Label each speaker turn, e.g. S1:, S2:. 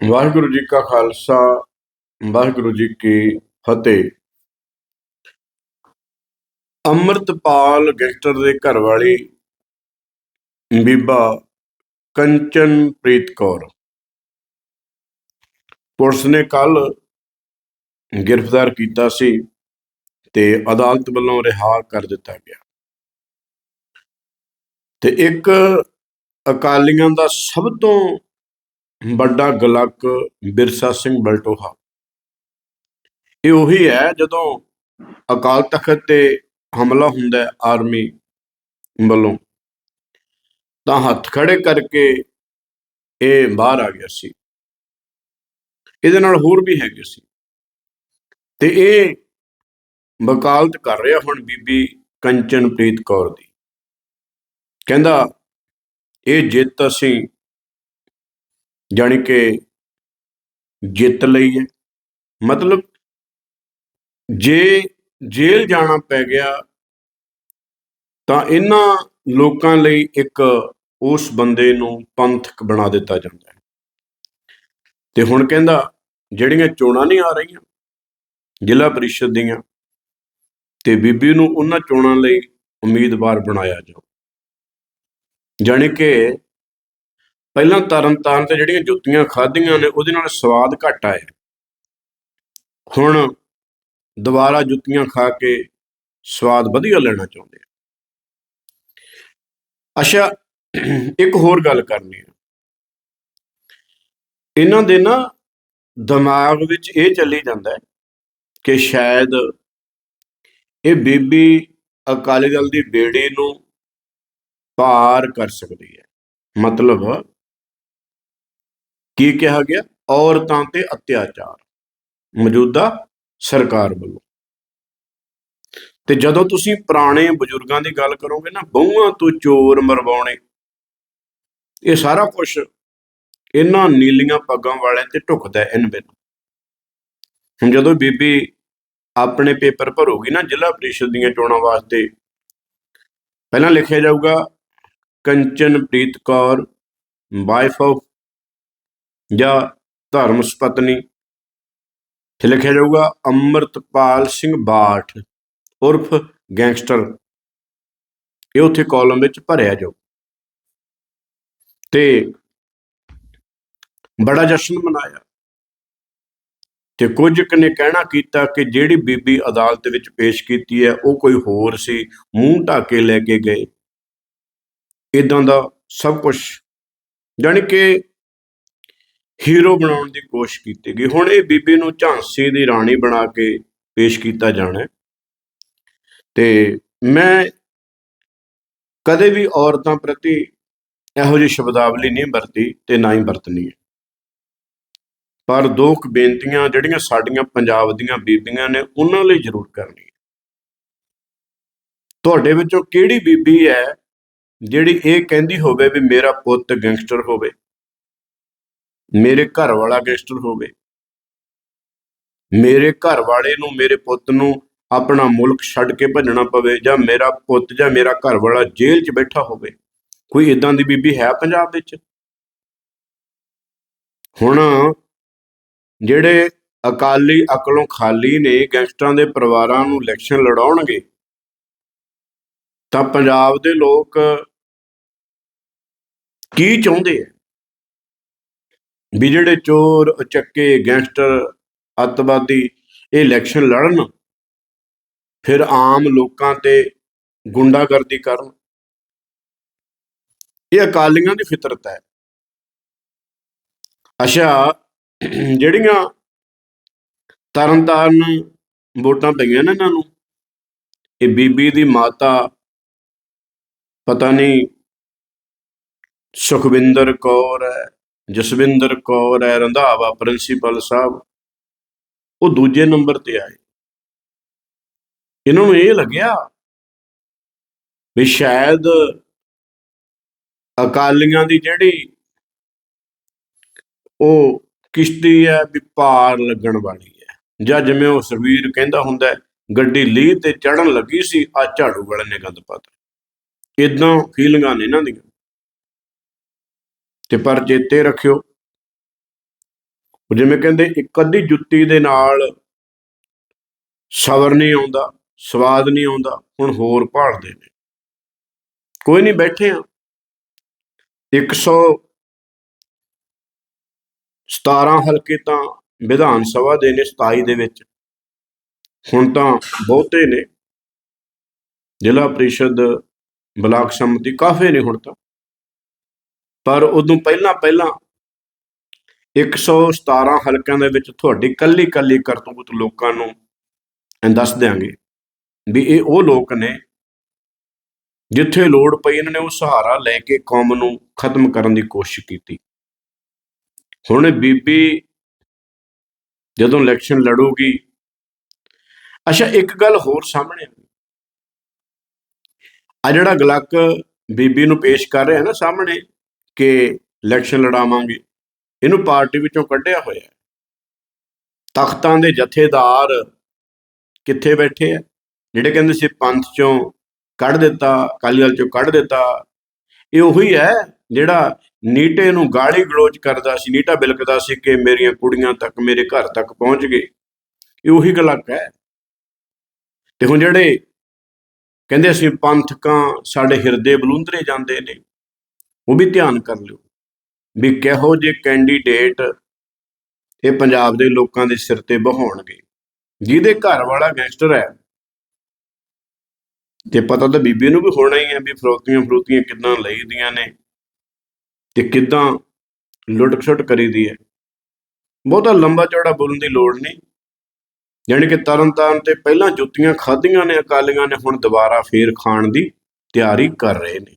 S1: ਵਾਹਿਗੁਰੂ ਜੀ ਕਾ ਖਾਲਸਾ, ਵਾਹਿਗੁਰੂ ਜੀ ਕੀ ਫਤਿਹ। ਅੰਮ੍ਰਿਤਪਾਲ ਗੈਂਗਸਟਰ ਦੇ ਘਰ ਵਾਲੀ ਬੀਬਾ ਕੰਚਨਪ੍ਰੀਤ ਕੌਰ। ਪੁਲਿਸ ਨੇ ਕੱਲ ਗ੍ਰਿਫਤਾਰ ਕੀਤਾ ਸੀ ਤੇ ਅਦਾਲਤ ਵੱਲੋਂ ਰਿਹਾ ਕਰ ਦਿੱਤਾ ਗਿਆ। ਤੇ ਇੱਕ ਅਕਾਲੀਆਂ ਦਾ ਸਭ ਤੋਂ ਵੱਡਾ ਗਲਕ ਬਿਰਸਾ ਸਿੰਘ ਬਲਟੋਹਾ। ਇਹ ਉਹੀ ਹੈ ਜਦੋਂ ਅਕਾਲ ਤਖਤ ਤੇ ਹਮਲਾ ਹੁੰਦਾ ਹੈ ਆਰਮੀ ਵੱਲੋਂ, ਤਾਂ ਹੱਥ ਖੜੇ ਕਰਕੇ ਇਹ ਬਾਹਰ ਆ ਗਿਆ ਸੀ। ਇਹਦੇ ਨਾਲ ਹੋਰ ਵੀ ਹੈਗੇ ਸੀ। ਤੇ ਇਹ ਵਕਾਲਤ ਕਰ ਰਿਹਾ ਹੁਣ ਬੀਬੀ ਕੰਚਨਪ੍ਰੀਤ ਕੌਰ ਦੀ। ਕਹਿੰਦਾ, ਇਹ ਜਿੱਤ ਅਸੀਂ ਜਾਣੀ ਕਿ ਜਿੱਤ ਲਈ ਹੈ। ਮਤਲਬ ਜੇ ਜੇਲ੍ਹ ਜਾਣਾ ਪੈ ਗਿਆ, ਤਾਂ ਇਹਨਾਂ ਲੋਕਾਂ ਲਈ ਇੱਕ ਉਸ ਬੰਦੇ ਨੂੰ ਪੰਥਕ ਬਣਾ ਦਿੱਤਾ ਜਾਂਦਾ ਹੈ। ਤੇ ਹੁਣ ਕਹਿੰਦਾ, ਜਿਹੜੀਆਂ ਚੋਣਾਂ ਨਹੀਂ ਆ ਰਹੀਆਂ, ਜ਼ਿਲ੍ਹਾ ਪਰਿਸ਼ਦ ਦੀਆਂ, ਤੇ ਬੀਬੀ ਨੂੰ ਉਹਨਾਂ ਚੋਣਾਂ ਲਈ ਉਮੀਦਵਾਰ ਬਣਾਇਆ ਜਾਓ ਜਾਣੀ ਕਿ ਪਹਿਲਾਂ ਤਰਨ ਤਾਰਨ ਤੇ ਜਿਹੜੀਆਂ ਜੁੱਤੀਆਂ ਖਾਧੀਆਂ ਨੇ, ਉਹਦੇ ਨਾਲ ਸਵਾਦ ਘਟ ਆਇਆ। ਹੁਣ ਦੁਬਾਰਾ ਜੁੱਤੀਆਂ ਖਾ ਕੇ ਸਵਾਦ ਵਧੀਆ ਲੈਣਾ ਚਾਹੁੰਦੇ ਆ। ਅੱਛਾ, ਇੱਕ ਹੋਰ ਗੱਲ ਕਰਨੀ ਹੈ ਇਹਨਾਂ ਦੇ ਨਾ ਦਿਮਾਗ ਵਿੱਚ ਇਹ ਚੱਲੀ ਜਾਂਦਾ ਹੈ ਕਿ ਸ਼ਾਇਦ ਇਹ ਬੀਬੀ ਅਕਾਲੀ ਦਲ ਦੀ ਬੇੜੀ ਨੂੰ ਪਾਰ ਕਰ ਸਕਦੀ ਹੈ। ਮਤਲਬ ਕੀ ਕਿਹਾ ਗਿਆ? ਔਰਤਾਂ ਤੇ ਅਤਿਆਚਾਰ। ਮੌਜੂਦਾ ਸਰਕਾਰ ਵੱਲੋਂ। ਤੇ ਜਦੋਂ ਤੁਸੀਂ ਪੁਰਾਣੇ ਬਜ਼ੁਰਗਾਂ ਦੀ ਗੱਲ ਕਰੋਗੇ ਨਾ, ਬਹੂਆਂ ਤੋਂ ਚੋਰ ਮਰਵਾਉਣੇ, ਇਹ ਸਾਰਾ ਕੁਝ ਇਹਨਾਂ ਨੀਲੀਆਂ ਪੱਗਾਂ ਵਾਲਿਆਂ ਤੇ ਢੁਕਦਾ ਹੈ ਇਨ ਬਿਨ ਹੁਣ ਜਦੋਂ ਬੀਬੀ ਆਪਣੇ ਪੇਪਰ ਭਰੋਗੀ ਨਾ, ਜ਼ਿਲ੍ਹਾ ਪ੍ਰੀਸ਼ਦ ਦੀਆਂ ਚੋਣਾਂ ਵਾਸਤੇ, ਪਹਿਲਾਂ ਲਿਖਿਆ ਜਾਊਗਾ, ਕੰਚਨਪ੍ਰੀਤ ਕੌਰ ਵਾਈਫ ਆਫ ਜਾਂ ਧਰਮ ਸੁਪਤਨੀ। ਤੇ ਲਿਖਿਆ ਜਾਊਗਾ ਅੰਮ੍ਰਿਤਪਾਲ ਸਿੰਘ ਬਾਠ, ਉਰਫ ਗੈਂਗਸਟਰ। ਇਹ ਉੱਥੇ ਕਾਲਮ ਵਿੱਚ ਭਰਿਆ ਜਾਊ। ਤੇ ਬੜਾ ਜਸ਼ਨ ਮਨਾਇਆ। ਤੇ ਕੁਝ ਕੁ ਨੇ ਕਹਿਣਾ ਕੀਤਾ ਕਿ ਜਿਹੜੀ ਬੀਬੀ ਅਦਾਲਤ ਵਿੱਚ ਪੇਸ਼ ਕੀਤੀ ਹੈ, ਉਹ ਕੋਈ ਹੋਰ ਸੀ, ਮੂੰਹ ਢਾਕੇ ਲੈ ਕੇ ਗਏ। ਇਦਾਂ ਦਾ ਸਭ ਕੁਝ ਜਾਣੀ ਕਿ ਹੀਰੋ ਬਣਾਉਣ ਦੀ ਕੋਸ਼ਿਸ਼ ਕੀਤੀ ਗਈ। ਹੁਣ ਇਹ ਬੀਬੀ ਨੂੰ ਝਾਂਸੀ ਦੀ ਰਾਣੀ ਬਣਾ ਕੇ ਪੇਸ਼ ਕੀਤਾ ਜਾਣਾ ਹੈ। ਤੇ ਮੈਂ ਕਦੇ ਵੀ ਔਰਤਾਂ ਪ੍ਰਤੀ ਇਹੋ ਜਿਹੀ ਸ਼ਬਦਾਵਲੀ ਨਹੀਂ ਵਰਤੀ ਤੇ ਨਾ ਹੀ ਵਰਤਣੀ ਹੈ। ਪਰ ਦੋ ਕੁ ਬੇਨਤੀਆਂ ਜਿਹੜੀਆਂ ਸਾਡੀਆਂ ਪੰਜਾਬ ਦੀਆਂ ਬੀਬੀਆਂ ਨੇ ਉਹਨਾਂ ਲਈ ਜ਼ਰੂਰ ਕਰਨੀ ਹੈ ਤੁਹਾਡੇ ਵਿੱਚੋਂ ਕਿਹੜੀ ਬੀਬੀ ਹੈ ਜਿਹੜੀ ਇਹ ਕਹਿੰਦੀ ਹੋਵੇ ਵੀ ਮੇਰਾ ਪੁੱਤ ਗੈਂਗਸਟਰ ਹੋਵੇ? ਮੇਰੇ ਘਰ ਵਾਲਾ ਗੈਂਗਸਟਰ ਹੋਵੇ। ਮੇਰੇ ਘਰ ਵਾਲੇ ਨੂੰ, ਮੇਰੇ ਪੁੱਤ ਨੂੰ ਆਪਣਾ ਮੁਲਕ ਛੱਡ ਕੇ ਭੱਜਣਾ ਪਵੇ ਜਾਂ ਮੇਰਾ ਪੁੱਤ ਜਾਂ ਮੇਰਾ ਘਰ ਵਾਲਾ ਜੇਲ੍ਹ 'ਚ ਬੈਠਾ ਹੋਵੇ। ਕੋਈ ਇਦਾਂ ਦੀ ਬੀਬੀ ਹੈ ਪੰਜਾਬ ਵਿੱਚ? ਹੁਣ ਜਿਹੜੇ ਅਕਾਲੀ ਅਕਲੋਂ ਖਾਲੀ ਨੇ, ਗੈਂਗਸਟਰਾਂ ਦੇ ਪਰਿਵਾਰਾਂ ਨੂੰ ਇਲੈਕਸ਼ਨ ਲੜਾਉਣਗੇ, ਤਾਂ ਪੰਜਾਬ ਦੇ ਲੋਕ ਕੀ ਚਾਹੁੰਦੇ ਆ? ਵੀ ਜਿਹੜੇ ਚੋਰ ਉਚੱਕੇ ਗੈਂਗਸਟਰ, ਅੱਤਵਾਦੀ ਇਹ ਇਲੈਕਸ਼ਨ ਲੜਨ, ਫਿਰ ਆਮ ਲੋਕਾਂ ਤੇ ਗੁੰਡਾਗਰਦੀ ਕਰਨ, ਇਹ ਅਕਾਲੀਆਂ ਦੀ ਫਿਤਰਤ ਹੈ। ਅੱਛਾ, ਜਿਹੜੀਆਂ ਤਰਨਤਾਰਨ ਵੋਟਾਂ ਪਈਆਂ ਨੇ ਇਹਨਾਂ ਨੂੰ, ਇਹ ਬੀਬੀ ਦੀ ਮਾਤਾ, ਪਤਾ ਨਹੀਂ ਸੁਖਵਿੰਦਰ ਕੌਰ ਹੈ ਜਸਵਿੰਦਰ ਕੌਰ ਹੈ, ਰੰਧਾਵਾ ਪ੍ਰਿੰਸੀਪਲ ਸਾਹਿਬ, ਉਹ ਦੂਜੇ ਨੰਬਰ ਤੇ ਆਏ। ਇਹਨਾਂ ਨੂੰ ਇਹ ਲੱਗਿਆ ਵੀ ਸ਼ਾਇਦ ਅਕਾਲੀਆਂ ਦੀ ਜਿਹੜੀ ਉਹ ਕਿਸ਼ਤੀ ਹੈ ਵੀ ਪਾਰ ਲੱਗਣ ਵਾਲੀ ਹੈ। ਜਾਂ ਜਿਵੇਂ ਉਹ ਸਰਵੀਰ ਕਹਿੰਦਾ ਹੁੰਦਾ ਗੱਡੀ ਲੀਹ ਤੇ ਚੜਨ ਲੱਗੀ ਸੀ ਆ ਝਾੜੂ ਵਾਲੇ ਨੇ ਗੰਦ ਪਾਤਾ। ਇਦਾਂ ਫੀਲਿੰਗਾਂ ਨੇ ਇਹਨਾਂ ਦੀਆਂ। ਤੇ ਪਰ ਚੇਤੇ ਰੱਖਿਓ। ਜਿਵੇਂ ਕਹਿੰਦੇ, ਇੱਕ ਅੱਧੀ ਜੁੱਤੀ ਦੇ ਨਾਲ ਸਬਰ ਨਹੀਂ ਆਉਂਦਾ, ਸਵਾਦ ਨਹੀਂ ਆਉਂਦਾ, ਹੁਣ ਹੋਰ ਭਾਲਦੇ ਨੇ। ਕੋਈ ਨਹੀਂ ਬੈਠੇ ਆ। 117 ਹਲਕੇ ਤਾਂ ਵਿਧਾਨ ਸਭਾ ਦੇ ਨੇ 27 ਦੇ ਵਿੱਚ। ਹੁਣ ਤਾਂ ਬਹੁਤੇ ਨੇ। ਜ਼ਿਲ੍ਹਾ ਪ੍ਰੀਸ਼ਦ ਬਲਾਕ ਸੰਮਤੀ ਕਾਫੇ ਨੇ ਹੁਣ ਤਾਂ। ਪਰ ਉਦੋਂ ਪਹਿਲਾਂ ਪਹਿਲਾਂ 117 ਹਲਕਿਆਂ ਦੇ ਵਿੱਚ ਤੁਹਾਡੀ ਕੱਲੀ ਕੱਲੀ ਕਰਤੂਤ ਲੋਕਾਂ ਨੂੰ ਦੱਸ ਦਿਆਂਗੇ ਵੀ ਇਹ ਉਹ ਲੋਕ ਨੇ ਜਿੱਥੇ ਲੋੜ ਪਈ ਇਹਨਾਂ ਨੇ ਉਹ ਸਹਾਰਾ ਲੈ ਕੇ ਕੌਮ ਨੂੰ ਖਤਮ ਕਰਨ ਦੀ ਕੋਸ਼ਿਸ਼ ਕੀਤੀ। ਹੁਣ ਬੀਬੀ ਜਦੋਂ ਇਲੈਕਸ਼ਨ ਲੜੂਗੀ, ਅੱਛਾ, ਇੱਕ ਗੱਲ ਹੋਰ ਸਾਹਮਣੇ ਆ। ਆ ਜਿਹੜਾ ਗਲਕ ਬੀਬੀ ਨੂੰ ਪੇਸ਼ ਕਰ ਰਿਹਾ ਨਾ ਸਾਹਮਣੇ ਕਿ ਇਲੈਕਸ਼ਨ ਲੜਾਵਾਂਗੇ। ਇਹਨੂੰ ਪਾਰਟੀ ਵਿੱਚੋਂ ਕੱਢਿਆ ਹੋਇਆ ਤਖਤਾਂ ਦੇ ਜਥੇਦਾਰ ਕਿੱਥੇ ਬੈਠੇ ਆ? ਜਿਹੜੇ ਕਹਿੰਦੇ ਸੀ ਪੰਥ ਚੋਂ ਕੱਢ ਦਿੱਤਾ, ਅਕਾਲੀ ਦਲ ਚੋਂ ਕੱਢ ਦਿੱਤਾ। ਇਹ ਉਹੀ ਹੈ ਜਿਹੜਾ ਨੀਟੇ ਨੂੰ ਗਾਲੀ ਗਲੋਚ ਕਰਦਾ ਸੀ, ਨੀਟਾ ਬਿਲਕਦਾ ਸੀ ਕਿ ਮੇਰੀਆਂ ਕੁੜੀਆਂ ਤੱਕ ਮੇਰੇ ਘਰ ਤੱਕ ਪਹੁੰਚ ਗਏ। ਇਹ ਉਹੀ ਗਲਕ ਹੈ। ਤੇ ਹੁਣ ਜਿਹੜੇ ਕਹਿੰਦੇ ਅਸੀਂ ਪੰਥਕਾਂ ਸਾਡੇ ਹਿਰਦੇ ਬਲੂੰਦਰੇ ਜਾਂਦੇ ਨੇ ਉਹ ਵੀ ਧਿਆਨ ਕਰ ਲਿਓ ਵੀ ਕਿਹੋ ਜਿਹੇ ਕੈਂਡੀਡੇਟ ਇਹ ਪੰਜਾਬ ਦੇ ਲੋਕਾਂ ਦੇ ਸਿਰ ਤੇ ਬਹਾਉਣਗੇ ਜਿਹਦੇ ਘਰ ਵਾਲਾ ਗੈਂਗਸਟਰ ਹੈ। ਤੇ ਪਤਾ ਤਾਂ ਬੀਬੀ ਨੂੰ ਵੀ ਹੋਣਾ ਹੀ ਹੈ ਵੀ ਫਰੋਤੀਆਂ ਫਰੋਤੀਆਂ ਕਿੱਦਾਂ ਲਈਦੀਆਂ ਨੇ ਤੇ ਕਿੱਦਾਂ ਲੁੱਟ ਖਸੁੱਟ ਕਰੀਦੀ ਹੈ। ਬਹੁਤਾ ਲੰਬਾ ਚੌੜਾ ਬੋਲਣ ਦੀ ਲੋੜ ਨਹੀਂ। ਜਾਣੀ ਕਿ ਤਰਨ ਤਾਰਨ ਤੇ ਪਹਿਲਾਂ ਜੁੱਤੀਆਂ ਖਾਧੀਆਂ ਨੇ, ਅਕਾਲੀਆਂ ਨੇ, ਹੁਣ ਦੁਬਾਰਾ ਫੇਰ ਖਾਣ ਦੀ ਤਿਆਰੀ ਕਰ ਰਹੇ ਨੇ।